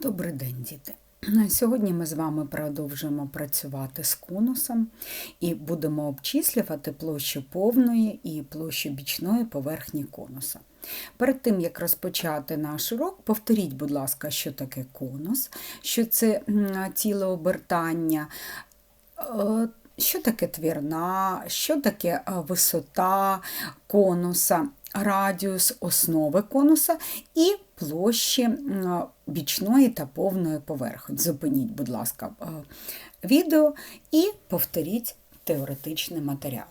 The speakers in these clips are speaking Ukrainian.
Добрий день, діти! Сьогодні ми з вами продовжуємо працювати з конусом і будемо обчислювати площу повної і площу бічної поверхні конуса. Перед тим, як розпочати наш урок, повторіть, будь ласка, що таке конус, що це тіло обертання, е, що таке твірна, що таке е, висота конуса, радіус основи конуса і площі бічної та повної поверхні. Зупиніть, будь ласка, е, відео і повторіть теоретичний матеріал.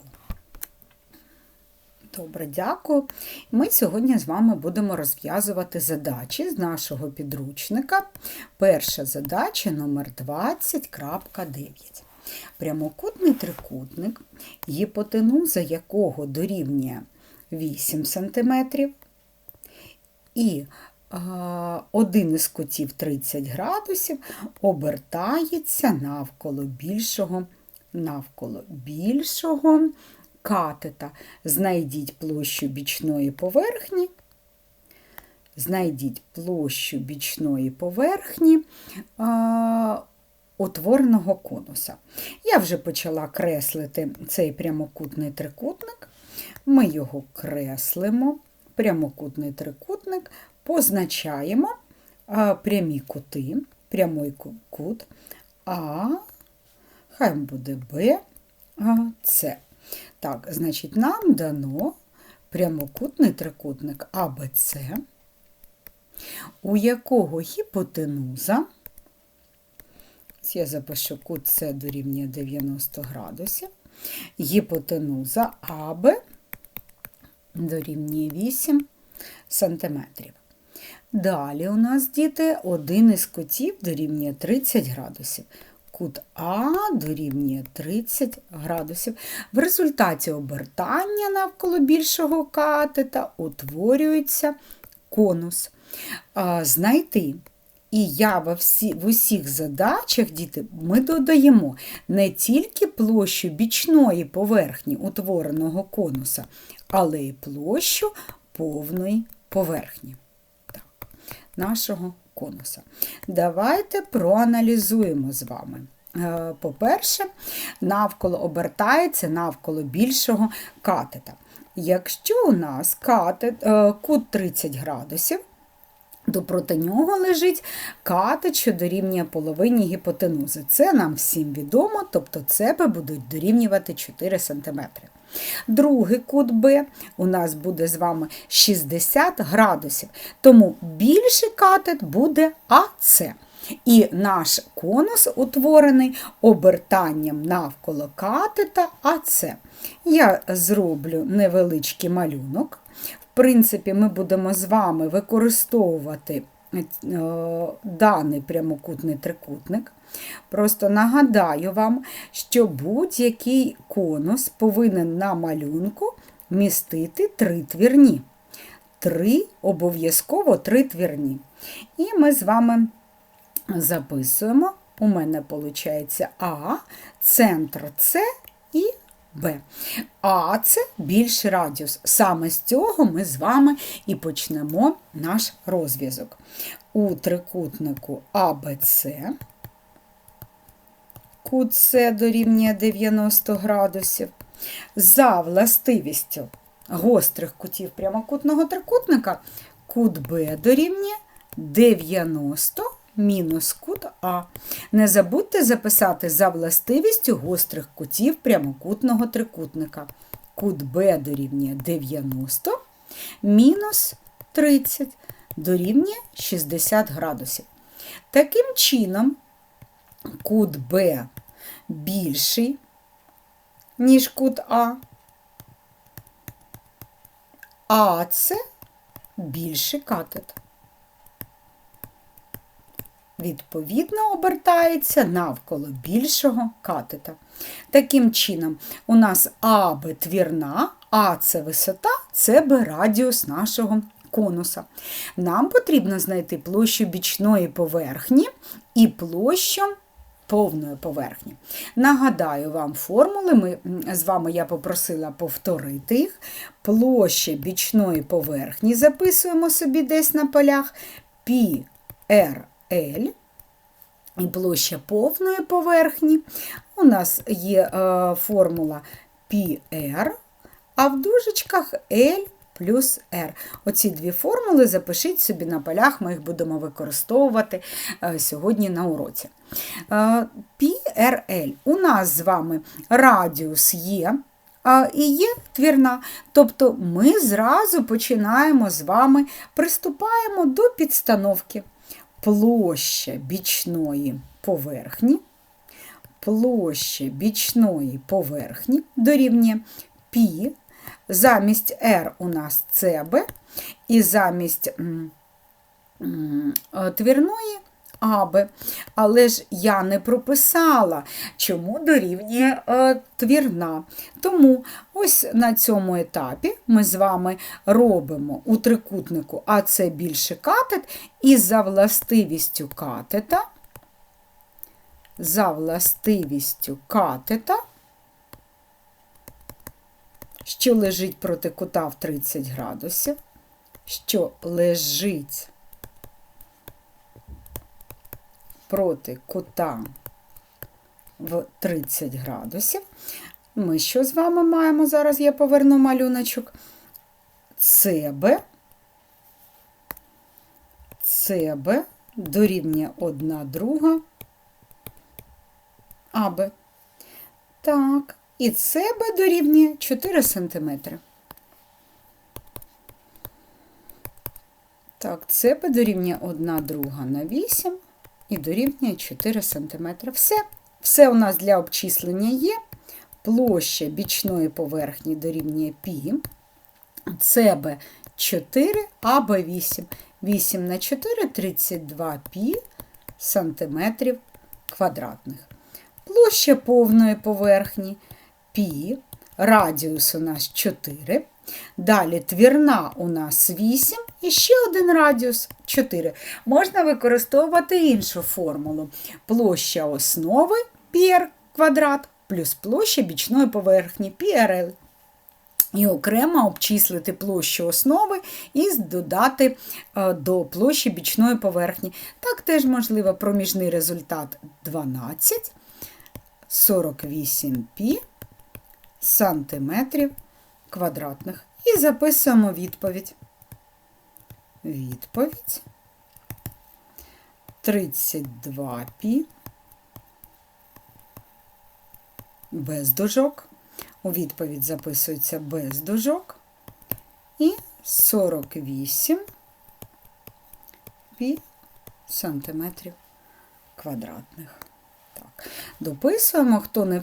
Добре, дякую. Ми сьогодні з вами будемо розв'язувати задачі з нашого підручника. Перша задача номер 20.9. Прямокутний трикутник, гіпотенуза якого дорівнює 8 см, і один із кутів 30 градусів обертається навколо більшого, навколо більшого катета. Знайдіть площу бічної поверхні. Знайдіть площу бічної поверхні а, утвореного конуса. Я вже почала креслити цей прямокутний трикутник. Ми його креслимо, прямокутний трикутник, позначаємо прямі кути, прямий кут А, хай буде Б, С. Так, значить, нам дано прямокутний трикутник АБЦ, у якого гіпотенуза, я запишу кут С дорівнює 90 градусів, гіпотенуза АБ дорівнює 8 сантиметрів. Далі у нас, діти, один із кутів дорівнює 30 градусів. Кут А дорівнює 30 градусів. В результаті обертання навколо більшого катета утворюється конус. Знайти. І я в, всі, в усіх задачах, діти, ми додаємо не тільки площу бічної поверхні утвореного конуса, але й площу повної поверхні нашого конуса. Давайте проаналізуємо з вами. Е, по-перше, навколо обертається навколо більшого катета. Якщо у нас катет, е, кут 30 градусів, то проти нього лежить катет, що дорівнює половині гіпотенузи. Це нам всім відомо, тобто це будуть дорівнювати 4 см. Другий кут Б у нас буде з вами 60 градусів, тому більший катет буде АС. І наш конус утворений обертанням навколо катета АС. Я зроблю невеличкий малюнок. В принципі, ми будемо з вами використовувати даний прямокутний трикутник. Просто нагадаю вам, що будь-який конус повинен на малюнку містити три твірні. Три, обов'язково три твірні. І ми з вами записуємо, у мене виходить А, центр С і Б. А це більший радіус. Саме з цього ми з вами і почнемо наш розв'язок. У трикутнику АБЦ кут С дорівнює 90 градусів. За властивістю гострих кутів прямокутного трикутника кут Б дорівнює 90 мінус кут А. Не забудьте записати за властивістю гострих кутів прямокутного трикутника. Кут Б дорівнює 90 мінус 30 дорівнює 60 градусів. Таким чином, кут Б більший, ніж кут А, а це більший катет. Відповідно, обертається навколо більшого катета. Таким чином, у нас АБ твірна, А це висота, це Б радіус нашого конуса. Нам потрібно знайти площу бічної поверхні і площу повної поверхні. Нагадаю вам формули, ми з вами я попросила повторити їх. Площа бічної поверхні записуємо собі десь на полях π r L і площа повної поверхні. У нас є е, формула PR, а в дужечках L плюс R. Оці дві формули запишіть собі на полях, ми їх будемо використовувати е, сьогодні на уроці. Е, PRL. У нас з вами радіус є. І є твірна, тобто ми зразу починаємо з вами, приступаємо до підстановки площа бічної поверхні, площа бічної поверхні дорівнює π, замість R у нас CB, і замість е, твірної АБ. Але ж я не прописала, чому дорівнює е, твірна. Тому ось на цьому етапі ми з вами робимо у трикутнику АЦ більше катет, і за властивістю катета, за властивістю катета, що лежить проти кута в 30 градусів, що лежить проти кута в 30 градусів. Ми що з вами маємо? Зараз я поверну малюночок. СБ, СБ дорівнює одна друга АБ. Так, і СБ дорівнює 4 см. Так, СБ дорівнює 1 друга на 8 і дорівнює 4 см. Все. Все у нас для обчислення є. Площа бічної поверхні дорівнює пі. СБ 4 або 8. 8 на 4 32 пі сантиметрів квадратних. Площа повної поверхні пі. Радіус у нас 4. Далі твірна у нас 8 і ще один радіус 4. Можна використовувати іншу формулу. Площа основи πr квадрат плюс площа бічної поверхні PRL. І окремо обчислити площу основи і додати е, до площі бічної поверхні. Так теж можливо проміжний результат 12 48 пі сантиметрів квадратних. І записуємо відповідь. Відповідь 32 пі без дужок. У відповідь записується без дужок. І 48 пі сантиметрів квадратних. Так. Дописуємо, хто не